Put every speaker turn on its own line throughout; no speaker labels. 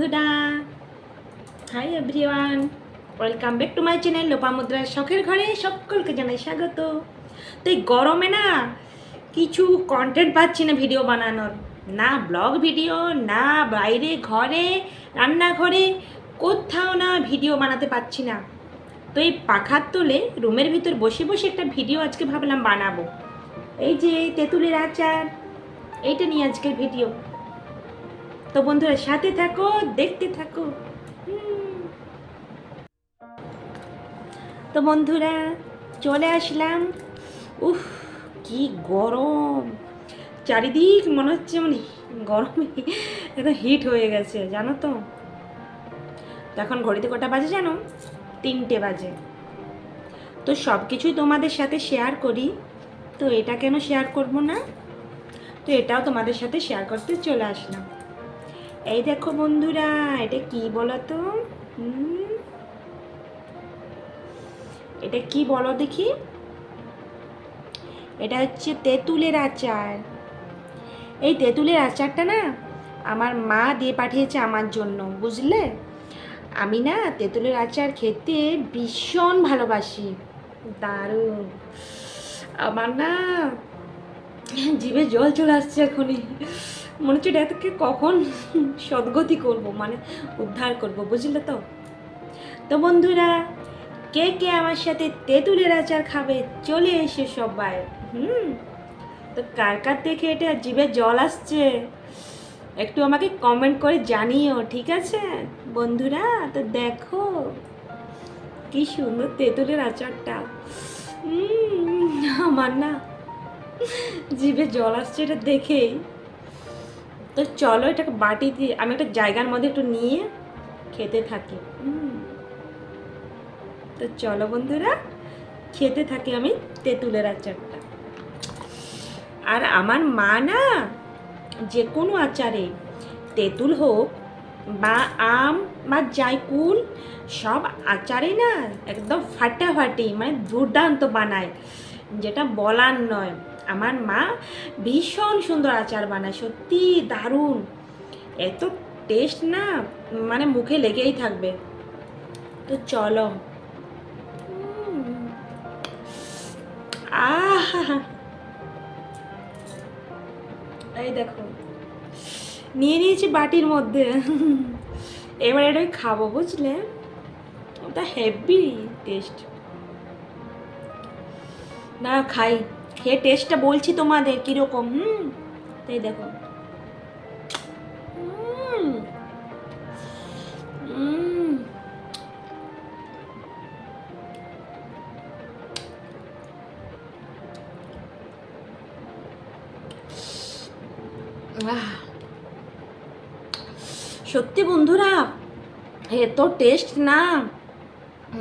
বন্ধুরা। Hi everyone welcome back to my channel লোপামুদ্রার শখের ঘরে সকলকে জানাই স্বাগত। তো এই গরমে না, কিছু কন্টেন্ট পাচ্ছি না ভিডিও বানানোর। না ব্লগ ভিডিও না বাইরে ঘরে, রান্নাঘরে, কোথাও না ভিডিও বানাতে পারছি না। তো এই পাখার তোলে রুমের ভিতর বসে বসে একটা ভিডিও আজকে ভাবলাম বানাবো। এই যে তেঁতুলের আচার, এইটা নিয়ে আজকের ভিডিও তো বন্ধুরা, সাথে থাকো, দেখতে থাকো। তো বন্ধুরা, চলে আসলাম। উফ, কি গরম। চারিদিক মনে হচ্ছে মানে গরমে একদম হিট হয়ে গেছে, জানো তো? এখন ঘড়িতে কটা বাজে জানো? তিনটে বাজে। তো সব কিছুই তোমাদের সাথে শেয়ার করি। তো এটা কেন শেয়ার করব না? তো এটাও তোমাদের সাথে শেয়ার করতে চলে আসলাম। এই দেখো বন্ধুরা, এটা কি বলো তো এটা কি বলো দেখি? এটা হচ্ছে তেঁতুলের আচার। এই তেঁতুলের আচারটা না আমার মা দিয়ে পাঠিয়েছে আমার জন্য, বুঝলে? আমি না তেঁতুলের আচার খেতে ভীষণ ভালোবাসি। দারুণ। আমার না জিভে জল চলে আসছে এখনই। মনে হচ্ছে এটাকে কখন সদ্গতি করব মানে উদ্ধার করব, বুঝলে তো? তো বন্ধুরা, কে কে আমার সাথে তেঁতুলের আচার খাবে, চলে এসে সবাই, হুম? তো কার কার দেখে এটা জিভে জল আসছে? একটু আমাকে কমেন্ট করে জানিও, ঠিক আছে? বন্ধুরা, তো দেখো, কি সুন্দর তেঁতুলের আচারটা। আমার না জিভে জল আসছে এটা দেখেই। তো চলো এটাকে বাটি দিয়ে, আমি একটা জায়গার মধ্যে একটু নিয়ে খেতে থাকি। তো চলো বন্ধুরা, খেতে থাকি আমি তেঁতুলের আচারটা। আর আমার মা না যে কোনো আচারে তেঁতুল হোক বা আম বা জাইকুল সব আচারে না একদম ফাটাফাটি মানে দুর্দান্ত বানায়, যেটা বলার নয়। আমার মা ভীষণ সুন্দর আচার বানায়, সত্যি দারুণ। এত টেস্ট না মানে মুখে লেগেই থাকবে। তো চলো। আহা এই দেখো, নিয়ে নিয়েছি বাটির মধ্যে। এবার এটা খাব, বুঝলে? ওটা হেভি টেস্ট না, খাই। খেয়ে টেস্টটা বলছি তোমাদের কীরকম হুম? তাই দেখো। সত্যি বন্ধুরা এত টেস্ট না।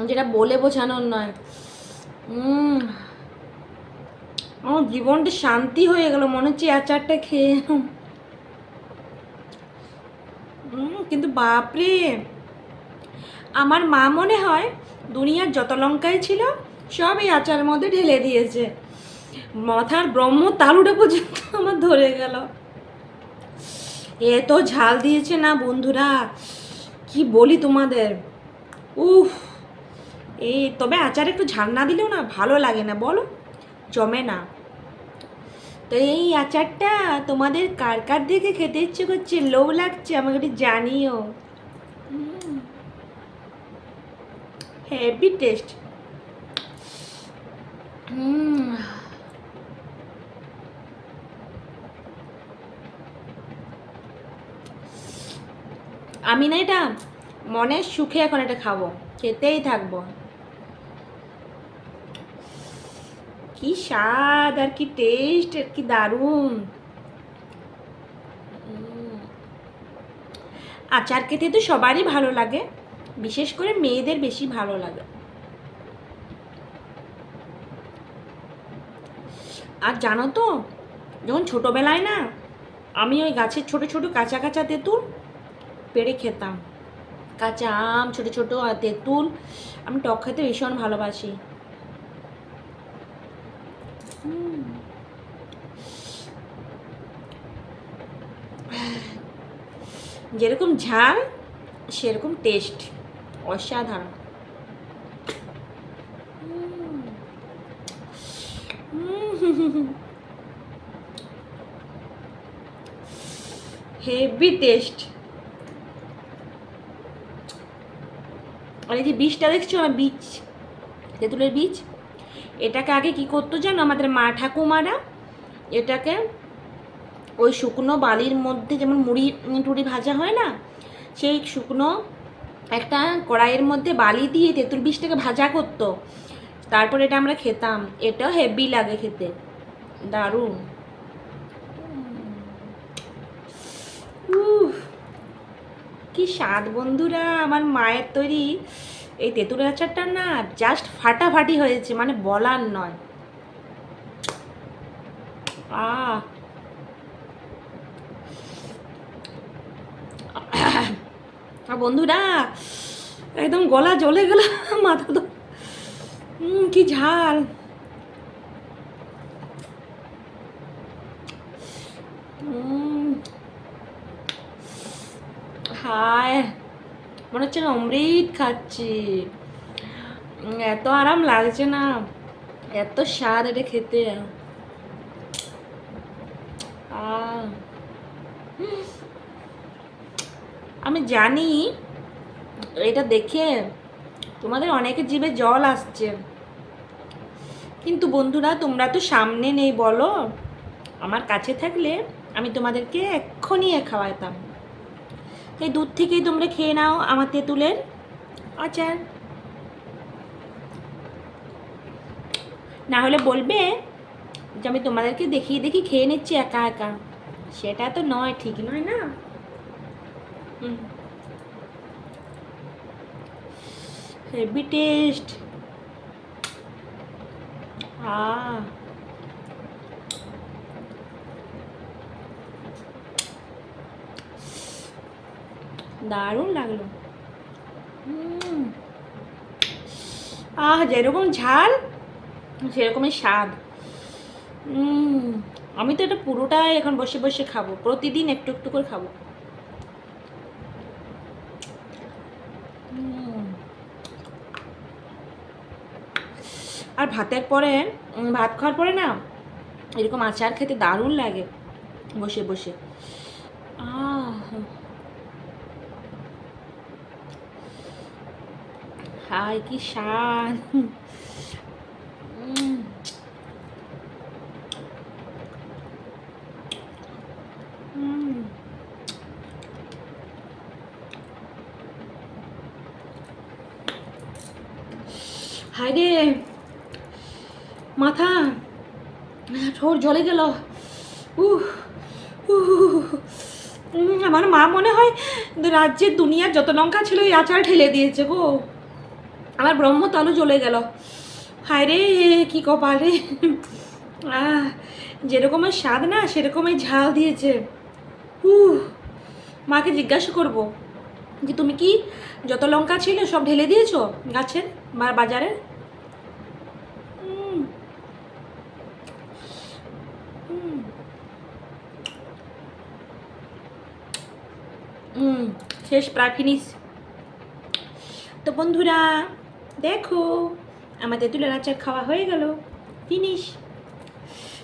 যেটা বলে বোঝানোর নয়। উম, আমার জীবনটা শান্তি হয়ে গেল, মনে হচ্ছে আচারটা খেয়ে কিন্তু বাপরে! আমার মা মনে হয় দুনিয়ার যত লঙ্কাই ছিল, সব এই আচারের মধ্যে ঢেলে দিয়েছে। মাথার ব্রহ্ম তালুটা পর্যন্ত আমার ধরে গেল। এত ঝাল দিয়েছে না বন্ধুরা, কি বলি তোমাদের? উফ! এই তবে আচার একটু ঝাল না দিলেও না ভালো লাগে না, বলো? জমে না। তো এই আচারটা তোমাদের কার কার দেখে খেতে ইচ্ছে করছে? লোভ লাগছে আমাকে একটু জানিও। Heavy taste hmm. আমি না এটা মনের সুখে এখন এটা খাব খেতেই থাকব। কি স্বাদ, আর কি টেস্ট আর কি দারুণ। আচার খেতে তো সবারই ভালো লাগে, বিশেষ করে মেয়েদের বেশি ভালো লাগে। আর জানো তো, যখন ছোটোবেলায় না, আমি ওই গাছের ছোট ছোট কাঁচা কাঁচা তেঁতুল পেড়ে খেতাম। কাঁচা আম, ছোট ছোট তেঁতুল, আমি টক খেতে ভীষণ ভালোবাসি। যেরকম ঝাল, সেরকম টেস্ট অসাধারণ। হেভি টেস্ট আর এই যে বীজটা দেখছ না, বীজ? তেঁতুলের বীজ? এটাকে আগে কি করতো জানো? আমাদের মা ঠাকুমারা এটাকে ওই শুকনো বালির মধ্যে যেমন মুড়ি, টুড়ি ভাজা হয় না? সেই শুকনো একটা কড়াইয়ের মধ্যে বালি দিয়ে তেঁতুল বীজটাকে ভাজা করতো। তারপর এটা আমরা খেতাম। এটাও হেভি লাগে খেতে। দারুণ। কি স্বাদ বন্ধুরা! আমার মায়ের তৈরি এই তেঁতুলের আচারটা না জাস্ট ফাটাফাটি হয়েছে মানে বলার নয়। আহ। বন্ধুরা, একদম গলা জ্বলে গেল, মাথা তো। কি ঝাল। হায়। মনে হচ্ছে না অমৃত খাচ্ছি। এত আরাম লাগছে না। এত স্বাদ এটা খেতে। আমি জানি, এটা দেখে তোমাদের অনেকের জীবে জল আসছে। কিন্তু বন্ধুরা, তোমরা তো সামনে নেই, বলো। আমার কাছে থাকলে আমি তোমাদেরকে এক্ষুনি এ খাওয়াতাম। এই দুধ থেকেই তোমরা খেয়ে নাও আমার তেঁতুলের আচার। না হলে বলবে যে আমি তোমাদেরকে দেখিয়ে দেখি, খেয়ে নিচ্ছি একা একা। সেটা তো নয়, ঠিক নয় না? Heavy taste ah. দারুণ লাগল। আহ, যেরকম ঝাল, সেরকমই স্বাদ। আমি তো এটা পুরোটাই এখন বসে বসে খাব, প্রতিদিন একটু একটু করে খাব। আর ভাতের পরে ভাত খাওয়ার পরে না, এরকম আচার খেতে দারুণ লাগে, বসে বসে। আহ হাই কি। উম। হায় রে মাথা ঠোঁট জ্বলে গেল। আমার মা মনে হয় রাজ্যের দুনিয়ার যত লঙ্কা ছিল এই আচার ঠেলে দিয়েছে গো আমার ব্রহ্মতলও চলে গেল হায় রে কি কপাল রে যেরকমের স্বাদ না সেরকমই ঝাল দিয়েছে উহ মাকে জিজ্ঞাসা করব যে তুমি কি যত লঙ্কা ছিল সব ঢেলে দিয়েছ গাছের বা বাজারে উম। উম। উম, শেষ প্রায় ফিনিশ তো বন্ধুরা দেখো, আমাদের তুলের আচার খাওয়া হয়ে গেল। ফিনিশ।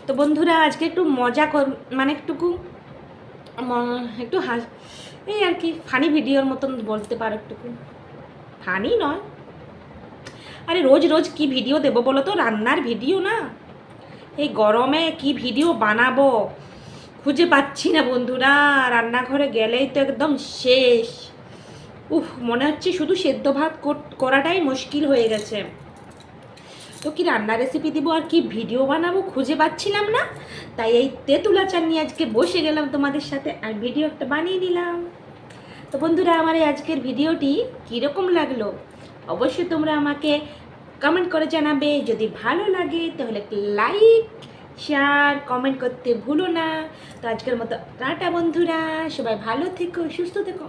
তো বন্ধুরা, আজকে একটু মজা কর মানে একটুকু একটু হাস এই আর কি ফানি ভিডিওর মতন বলতে পারো একটুকু। ফানি নয়। আরে রোজ রোজ কি ভিডিও দেবো বলো তো? রান্নার ভিডিও না? এই গরমে কি ভিডিও বানাবো? খুঁজে পাচ্ছি না বন্ধুরা। রান্নাঘরে গেলেই তো একদম শেষ। উফ, মনে হচ্ছে শুধু সেদ্ধ ভাত করাটাই মুশকিল হয়ে গেছে। তো কি রান্নার রেসিপি দিব আর কি ভিডিও বানাবো খুঁজে পাচ্ছিলাম না? তাই এই তেঁতুল নিয়ে আজকে বসে গেলাম তোমাদের সাথে আর ভিডিও একটা বানিয়ে নিলাম। তো বন্ধুরা, আমার এই আজকের ভিডিওটি কীরকম লাগল? অবশ্যই তোমরা আমাকে কমেন্ট করে জানাবে। যদি ভালো লাগে, তাহলে লাইক শেয়ার কমেন্ট করতে ভুলো না। তো আজকের মতো টাটা বন্ধুরা, সবাই ভালো থেকো, সুস্থ থেকো।